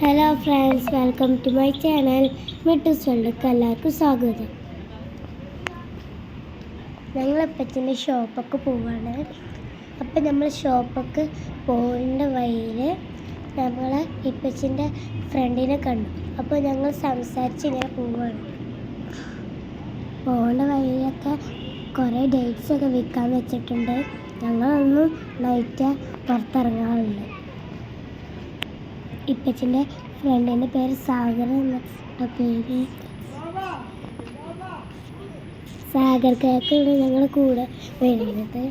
Friends welcome to my channel Mittoos വേൾഡക്ക് എല്ലാവർക്കും സ്വാഗതം ഞങ്ങളപ്പച്ചന്റെ ഷോപ്പൊക്കെ പോവാണ്. അപ്പം നമ്മൾ ഷോപ്പൊക്കെ പോകേണ്ട വഴിയിൽ നമ്മൾ ഇപ്പച്ചന്റെ ഫ്രണ്ടിനെ കണ്ടു. അപ്പോൾ ഞങ്ങൾ സംസാരിച്ച് ഇങ്ങനെ പോവാണ്. പോകേണ്ട വഴിയിലൊക്കെ കുറേ ഡേറ്റ്സൊക്കെ വിൽക്കാൻ വെച്ചിട്ടുണ്ട്. ഞങ്ങളൊന്നും നൈറ്റ് പുറത്തിറങ്ങാറുണ്ട് ഇപ്പച്ചന്റെ ഫ്രണ്ടിന്റെ പേര് സാഗർ എന്ന പേര്. സാഗർ കേക്കാണ് ഞങ്ങൾ കൂടെ വരുന്നത്.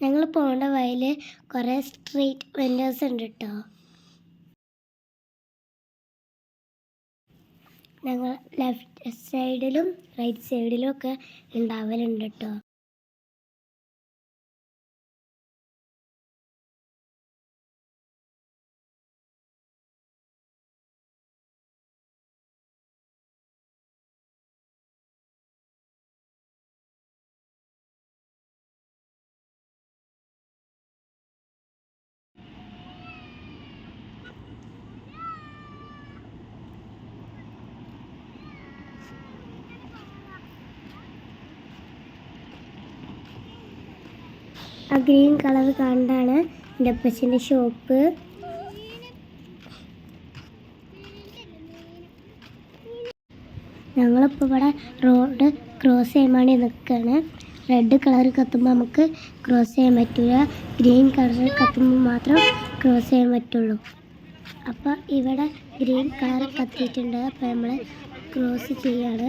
ഞങ്ങൾ പോകേണ്ട വഴിയിൽ കുറേ സ്ട്രീറ്റ് വെൻഡേഴ്സ് ഉണ്ട് കേട്ടോ ഞങ്ങൾ ലെഫ്റ്റ് സൈഡിലും റൈറ്റ് സൈഡിലും ഒക്കെ ഉണ്ടാവലുണ്ട് കേട്ടോ ആ ഗ്രീൻ കളർ കണ്ടാണ് എന്റെ അപ്പച്ചന്റെ ഷോപ്പ്. ഞങ്ങളിപ്പോൾ ഇവിടെ റോഡ് ക്രോസ് ചെയ്യാൻ വേണ്ടി നിൽക്കുകയാണ് റെഡ് കളർ കത്തുമ്പോൾ നമുക്ക് ക്രോസ് ചെയ്യാൻ പറ്റില്ല ഗ്രീൻ കളർ കത്തുമ്പോൾ മാത്രം ക്രോസ് ചെയ്യാൻ പറ്റുള്ളൂ. അപ്പോൾ ഇവിടെ ഗ്രീൻ കളർ കത്തിയിട്ടുണ്ട്. അപ്പോൾ നമ്മൾ ക്രോസ് ചെയ്യാണ്.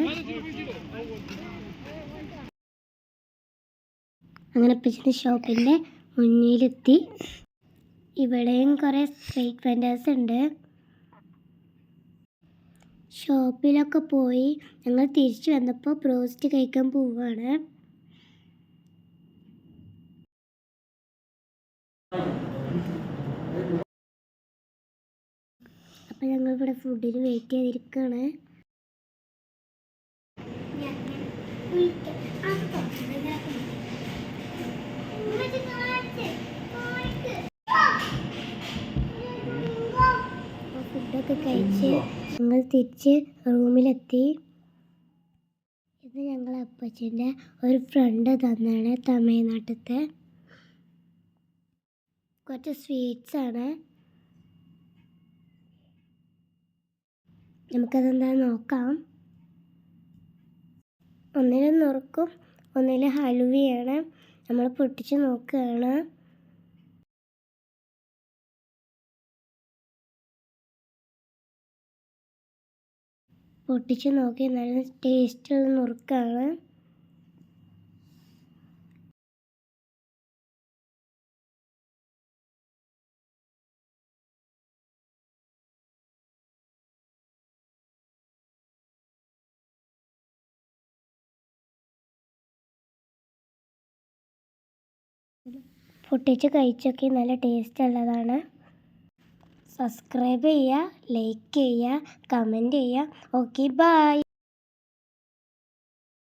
അങ്ങനെ അപ്പച്ചന്റെ ഷോപ്പിന്റെ മുന്നിലെത്തി ഇവിടെയും കുറേ സ്ട്രീറ്റ് വെൻഡേഴ്സ് ഉണ്ട് ഷോപ്പിലൊക്കെ പോയി ഞങ്ങൾ തിരിച്ചു വന്നപ്പോൾ ബ്രോസ്റ്റ് കഴിക്കാൻ പോവുകയാണ് അപ്പം ഞങ്ങൾ ഇവിടെ ഫുഡിന് വെയിറ്റ് ചെയ്തിരിക്കുകയാണ് അപ്പോൾ ഫുഡൊക്കെ കഴിച്ച് ഞങ്ങൾ തിരിച്ച് റൂമിലെത്തി. ഇത് ഞങ്ങൾ അപ്പച്ചന്റെ ഒരു ഫ്രണ്ട് തന്നാണ് തമിഴ്നാട്ടിലത്തെ. കുറച്ച് സ്വീറ്റ്സ് ആണ്. നമുക്കതെന്താ നോക്കാം. ഒന്നിൽ നുറുക്കും ഒന്നിൽ ഹലുവയാണ്. നമ്മൾ പൊട്ടിച്ച് നോക്കുകയാണ്. പൊട്ടിച്ച് നോക്കി നല്ല ടേസ്റ്റുള്ള നുറുക്കാണ്. പൊട്ടിച്ച് കഴിച്ചൊക്കെ നല്ല ടേസ്റ്റ് ഉള്ളതാണ്. സബ്സ്ക്രൈബ് ചെയ്യുക ലൈക്ക് ചെയ്യുക കമന്റ് ചെയ്യുക. Okay bye